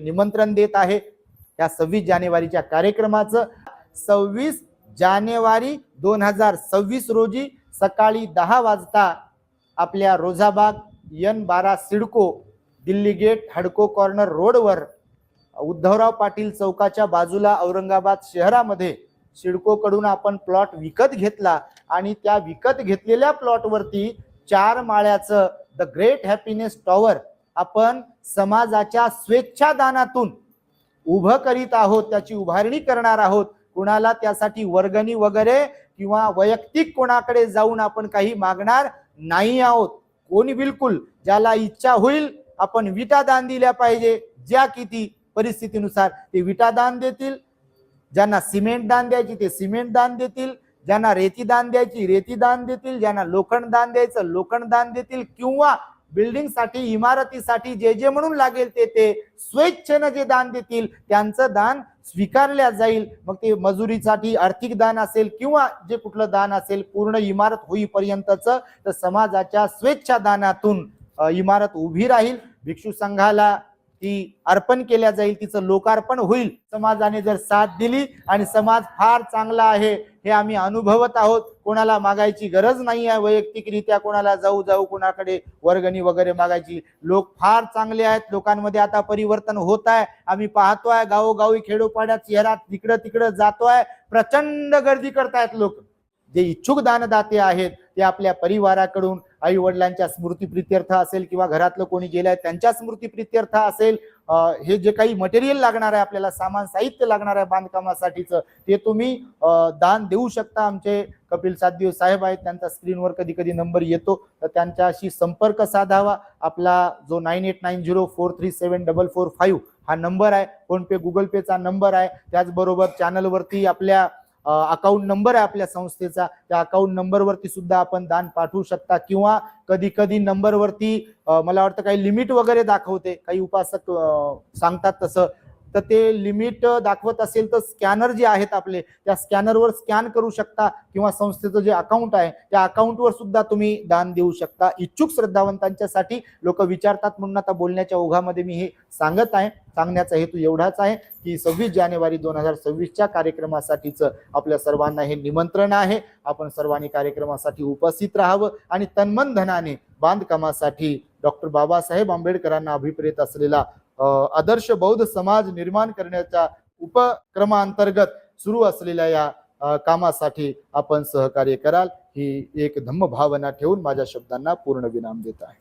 निमंत्रण देत आहे. या सव्वीस जानेवारीच्या कार्यक्रमाचं सव्वीस जानेवारी दोन हजार सव्वीस रोजी सकाळी दहा वाजता आपल्या रोझाबाग यन बारा सिडको दिल्ली गेट हडको कॉर्नर रोडवर उद्धवराव पाटील चौकाच्या बाजूला औरंगाबाद शहरामध्ये सिडकोकडून आपण प्लॉट विकत घेतला आणि त्या विकत घेतलेल्या प्लॉटवरती चार माळ्याचं द ग्रेट हॅपीनेस टॉवर आपण समाजाच्या स्वेच्छादानातून उभं करीत आहोत त्याची उभारणी करणार आहोत. कुणाला त्यासाठी वर्गणी वगैरे किंवा वैयक्तिक कोणाकडे जाऊन आपण काही मागणार नाही आहोत. कोणी बिलकुल ज्याला इच्छा होईल आपण विटा दान दिल्या पाहिजे ज्या किती परिस्थितीनुसार. ते विटा दान देतील ज्यांना सिमेंट दान द्यायची ते सिमेंट दान देतील ज्यांना रेती दान द्यायची रेती दान देतील ज्यांना लोखंड दान द्यायचं लोखंड दान देतील किंवा बिल्डिंगसाठी इमारतीसाठी जे जे म्हणून लागेल ते ते स्वेच्छेनं जे दान देतील त्यांचं दान स्वीकारल्या जाईल. मग ते मजुरीसाठी आर्थिक दान असेल किंवा जे कुठलं दान असेल पूर्ण इमारत होईपर्यंतच तर समाजाच्या स्वेच्छा दानातून इमारत उभी राहील. भिक्षू संघाला ती अर्पण केल्या जाईल तिचं लोकार्पण होईल. समाजाने जर साथ दिली आणि समाज फार चांगला आहे हे आम्ही अनुभवत आहोत. कोणाला मागायची गरज नाही आहे वैयक्तिकरित्या कोणाला जाऊ जाऊ कोणाकडे वर्गणी वगैरे मागायची. लोक फार चांगले आहेत लोकांमध्ये आता परिवर्तन होत आहे. आम्ही पाहतोय गावोगावी खेडोपाड्यात शहरात तिकडं तिकडं जातोय. प्रचंड गर्दी करतायत लोक. जे इच्छुक दानदाते आहेत ते आपल्या परिवाराकडून आई वडिलांच्या स्मृतीप्रित्यर्थ असेल किंवा घरातलं कोणी गेलंय त्यांच्या स्मृतीप्रित्यर्थ असेल हे जे काही मटेरियल लागणार आहे आपल्याला सामान साहित्य लागणार आहे बांधकामासाठीचं ते तुम्ही दान देऊ शकता. आमचे कपिल सातदिव साहेब आहेत त्यांचा स्क्रीनवर कधी कधी नंबर येतो. तर त्यांच्याशी संपर्क साधावा. आपला जो nine eight nine zero four three seven double four five हा नंबर आहे. फोनपे गुगल पेचा नंबर आहे. त्याचबरोबर चॅनलवरती आपल्या अकाउंट नंबर आहे आपल्या संस्थेचा. त्या अकाउंट नंबरवरती सुद्धा आपण दान पाठवू शकता. किंवा कधी कधी नंबरवरती मला वाटतं काही लिमिट वगैरे दाखवते. काही उपासक सांगतात तसं. तर ते लिमिट दाखवत असेल तर स्कॅनर जे आहेत आपले त्या स्कॅनरवर स्कॅन करू शकता किंवा संस्थेचं जे अकाउंट आहे त्या अकाउंटवर सुद्धा तुम्ही दान देऊ शकता. इच्छुक श्रद्धावंतांच्यासाठी लोक विचारतात म्हणून आता बोलण्याच्या ओघामध्ये मी हे सांगत आहे. सांगण्याचा हेतू एवढाच आहे की सव्वीस जानेवारी दोन हजार सव्वीसच्या कार्यक्रमासाठीचं आपल्या सर्वांना हे निमंत्रण आहे. आपण सर्वांनी कार्यक्रमासाठी उपस्थित राहावं आणि तन्मन धनाने बांधकामासाठी डॉक्टर बाबासाहेब आंबेडकरांना अभिप्रेत असलेला आदर्श बौद्ध समाज निर्माण करण्याच्या उपक्रमांतर्गत सुरू असलेल्या या कामासाठी आपण सहकार्य कराल. ही एक धम्म भावना ठेवून माझ्या शब्दांना पूर्ण विराम देत आहे.